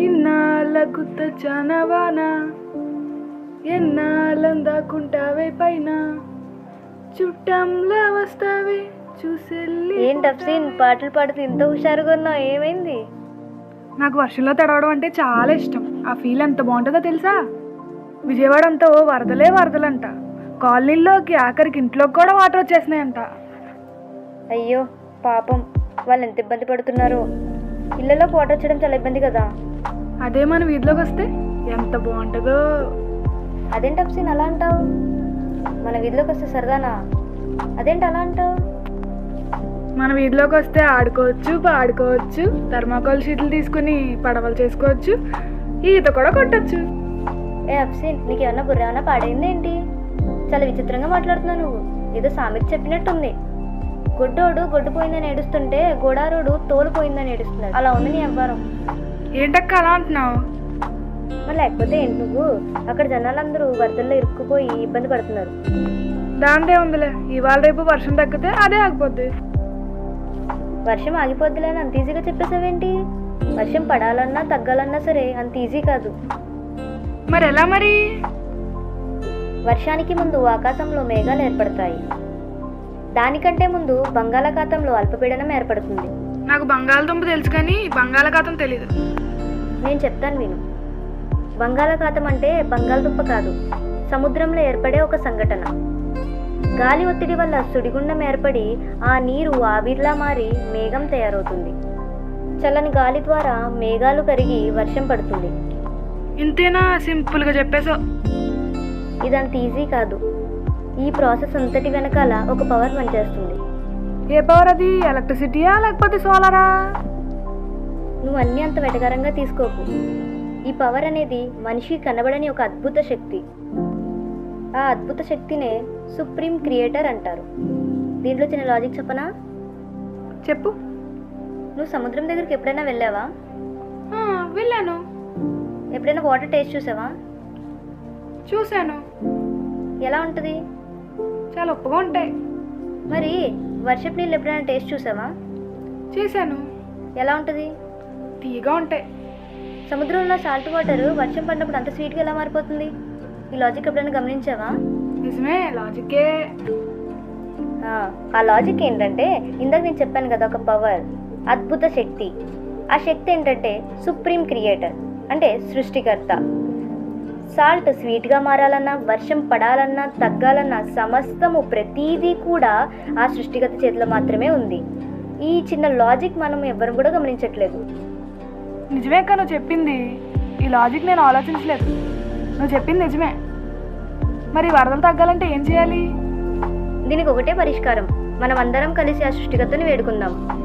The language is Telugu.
ఇన్నాళ్ళకు చనవాన ఎన్నాళ్ళందాకుంటావే పైన? చుట్టంలా వస్తావే చూసెళ్ళి ఏంటి అఫ్సీన్ పాటలు పాడుతూ ఇంత హుషారుగా ఉన్నావు ఏమైంది? నాకు వర్షంలో తడవడం అంటే చాలా ఇష్టం. ఆ ఫీల్ ఎంత బాగుంటుందో తెలుసా? విజయవాడ అంతా ఓ వరదలే వరదలంట. కాలనీల్లోకి ఆఖరికి ఇంట్లోకి కూడా వాటర్ వచ్చేసినాయంట. అయ్యో పాపం. వాళ్ళు ఎంత ఇబ్బంది పడుతున్నారో? ఇళ్ళలోకి వాటర్ వచ్చడం చాలా ఇబ్బంది కదా. అదే మన వీధిలోకి వస్తే ఎంత బాగుంటుందో. అదేంటి అఫ్సీన్ అలా అంటావు? మన వీధిలోకి వస్తే సరదానా? అదేంటి అలా అంటావు? మన వీధిలోకి వస్తే ఆడుకోవచ్చు పాడుకోవచ్చు థర్మాకోల్ షీట్లు తీసుకుని పడవలు చేసుకోవచ్చు ఈత కూడా కొట్టచ్చు. ఏ అఫ్సీన్ నీకు ఏమన్నా బుర్ర ఏమన్నా పాడైంది ఏంటి చాలా విచిత్రంగా మాట్లాడుతున్నావు నువ్వు. ఏదో సామెత చెప్పినట్టుంది. గొడ్డోడు గొడ్డు పోయిందని ఏడుస్తుంటే గోడారోడు తోలు పోయిందని ఏడుస్తున్నాడు. అలా ఉంది నీ అవ్వారం. ఏంటక్క అలా అంటున్నావు? మరి లేకపోతే ఏంటి నువ్వు? అక్కడ జనాలందరూ వరదల్లో ఇరుక్కుపోయి ఇబ్బంది పడుతున్నారు. దాందే ఉందిలే. ఇవాళ రేపు వర్షం తగ్గితే అదే ఆగిపోద్ది. వర్షం ఆగిపోద్దిలే అని అంత ఈజీగా చెప్పేసావేంటి? వర్షం పడాలన్నా తగ్గాలన్నా సరే అంత ఈజీ కాదు. మరి ఎలా మరి? వర్షానికి ముందు ఆకాశంలో మేఘాలు ఏర్పడతాయి. దానికంటే ముందు బంగాళాఖాతంలో అల్పపీడనం ఏర్పడుతుంది. నాకు బంగాళదుంప తెలుసు కానీ బంగాళాఖాతం తెలీదు. నేను చెప్తాను విను. బంగాళాఖాతం అంటే బంగాళదుంప కాదు సముద్రంలో ఏర్పడే ఒక సంఘటన. గాలి ఒత్తిడి వల్ల సుడిగుండం ఏర్పడి ఆ నీరు ఆవిరిలా మారి మేఘం తయారవుతుంది. చల్లని గాలి ద్వారా మేఘాలు కరిగి వర్షం పడుతుంది. ఇంతేనా సింపుల్గా చెప్పేసావు ఇదంత ఈజీ కాదు. ఈ ప్రాసెస్ అంతటి వెనకాల ఒక పవర్ పనిచేస్తుంది. ఏ పవర్ అది? ఎలక్ట్రిసిటీయా లేకపోతే సోలారా? నువ్వు అన్నీ అంత వెటకారంగా తీసుకోకు. ఈ పవర్ అనేది మనిషి కనబడని ఒక అద్భుత శక్తి. ఆ అద్భుత శక్తినే సుప్రీం క్రియేటర్ అంటారు. దీంట్లో చిన్న లాజిక్ చెప్పనా? చెప్పు. నువ్వు సముద్రం దగ్గరికి ఎప్పుడైనా వెళ్ళావా? వెళ్ళాను. ఎప్పుడైనా వాటర్ టేస్ట్ చూసావా? చూశాను. ఎలా ఉంటుంది? చాలా ఉప్పుగా ఉంటాయి. మరి వర్షపు నీళ్ళు ఎప్పుడైనా టేస్ట్ చూసావా? చేశాను. ఎలా ఉంటుంది? తీగా ఉంటాయి. సముద్రంలో సాల్ట్ వాటర్ వర్షం పడినప్పుడు అంత స్వీట్గా ఎలా మారిపోతుంది? ఈ లాజిక్ ఎప్పుడైనా గమనించావా? నిజమే లాజికే. ఆ, ఆ లాజిక్ ఏంటంటే ఇందాక నేను చెప్పాను కదా ఒక పవర్ అద్భుత శక్తి. ఆ శక్తి ఏంటంటే సుప్రీం క్రియేటర్ అంటే సృష్టికర్త. సాల్ట్ స్వీట్గా మారాలన్నా వర్షం పడాలన్నా తగ్గాలన్నా సమస్తము ప్రతీదీ కూడా ఆ సృష్టికర్త చేతిలో మాత్రమే ఉంది. ఈ చిన్న లాజిక్ మనం ఎవ్వరం కూడా గమనించట్లేదు. నిజమే అక్క నువ్వు చెప్పింది. ఈ లాజిక్ నేను ఆలోచించలేదు. నువ్వు చెప్పింది నిజమే. మరి వరదలు తగ్గాలంటే ఏం చేయాలి? దీనికి ఒకటే పరిష్కారం. మనం అందరం కలిసి ఆ సృష్టికర్తని వేడుకుందాం.